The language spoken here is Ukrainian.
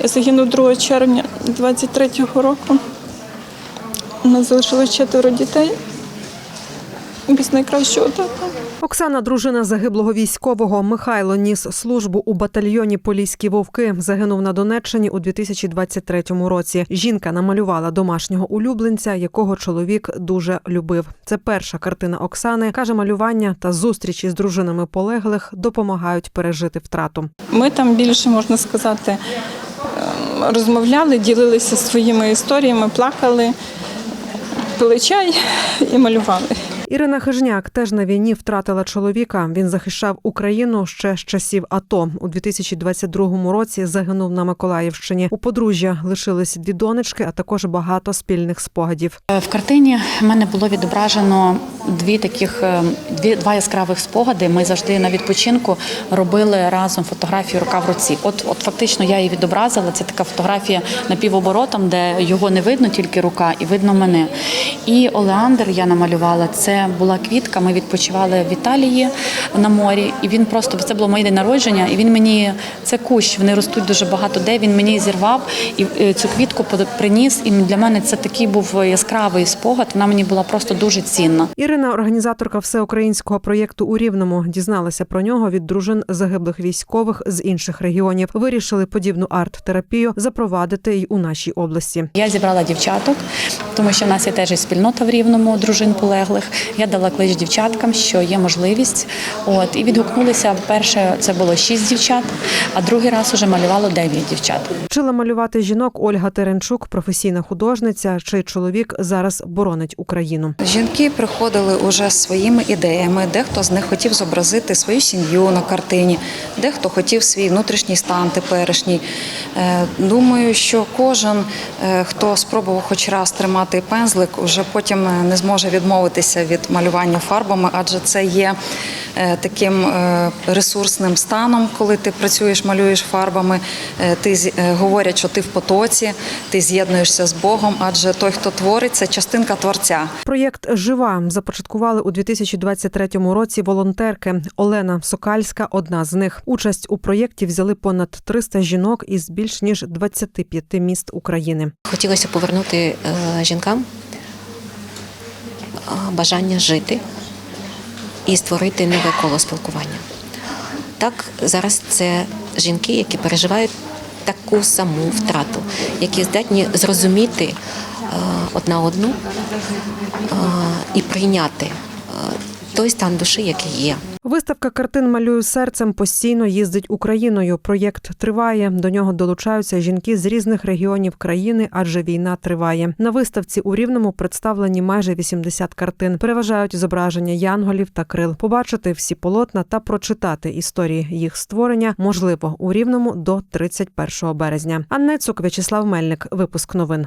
Я загинув 2 червня 23-го року. У нас залишилось четверо дітей. Без найкращого тата. Оксана, дружина загиблого військового Михайло, ніс службу у батальйоні Поліські вовки. Загинув на Донеччині у 2023 році. Жінка намалювала домашнього улюбленця, якого чоловік дуже любив. Це перша картина Оксани. каже, малювання та зустрічі з дружинами полеглих допомагають пережити втрату. Ми там більше, можна сказати, розмовляли, ділилися своїми історіями, плакали, пили чай і малювали. Ірина Хижняк теж на війні втратила чоловіка. Він захищав Україну ще з часів АТО. У 2022 році загинув на Миколаївщині. У подружжя лишились дві донечки, а також багато спільних спогадів. Е, В картині в мене було відображено дві таких е, дві два яскравих спогади. Ми завжди на відпочинку робили разом фотографію рука в руці. От, от фактично я її відобразила. Це така фотографія напівоборотом, де його не видно, тільки рука, і видно мене. І Олеандр я намалювала. Це була квітка. Ми відпочивали в Італії на морі, і він просто це було моє день народження. І він мені це кущ. Вони ростуть дуже багато де. Він мені зірвав і е, цю квітку приніс. І для мене це такий був яскравий спогад. Вона мені була просто дуже цінна. Ірина, організаторка всеукраїнського проєкту у Рівному, дізналася про нього від дружин загиблих військових з інших регіонів. Вирішили подібну арт-терапію запровадити й у нашій області. Я зібрала дівчаток, тому що в нас є теж і спільнота в рівному дружин полеглих. Я дала клич дівчаткам, що є можливість. От і відгукнулися. Перше це було шість дівчат, а другий раз уже малювало дев'ять дівчат. Вчила малювати жінок Ольга Теренчук, професійна художниця, чий чоловік зараз боронить Україну. Жінки приходили уже з своїми ідеями. Дехто з них хотів зобразити свою сім'ю на картині, дехто хотів свій внутрішній стан теперішній. Е, Думаю, що кожен, е, хто спробував хоч раз тримати пензлик, вже потім е, не зможе відмовитися від малювання фарбами, адже це є е, таким е, ресурсним станом, коли ти працюєш, малюєш фарбами. Е, Ти з- говорять, що ти в потоці, ти з'єднуєшся з Богом, адже той, хто творить, це частинка творця. Проєкт Жива започаткували у 2023 році волонтерки. Олена Сокальська одна з них. Участь у проєкті взяли понад 300 жінок із більш ніж 25 міст України. Хотілося повернути жінкам бажання жити і створити нове коло спілкування. Так, зараз це жінки, які переживають таку саму втрату, які здатні зрозуміти одна одну і прийняти той стан душі, який є. Виставка картин Малюю серцем постійно їздить Україною. Проєкт триває. До нього долучаються жінки з різних регіонів країни, адже війна триває. На виставці у Рівному представлені майже 80 картин. Переважають зображення янголів та крил. Побачити всі полотна та прочитати історії їх створення можливо у Рівному до 31 березня. Анна В'ячеслав Мельник. Випуск новин.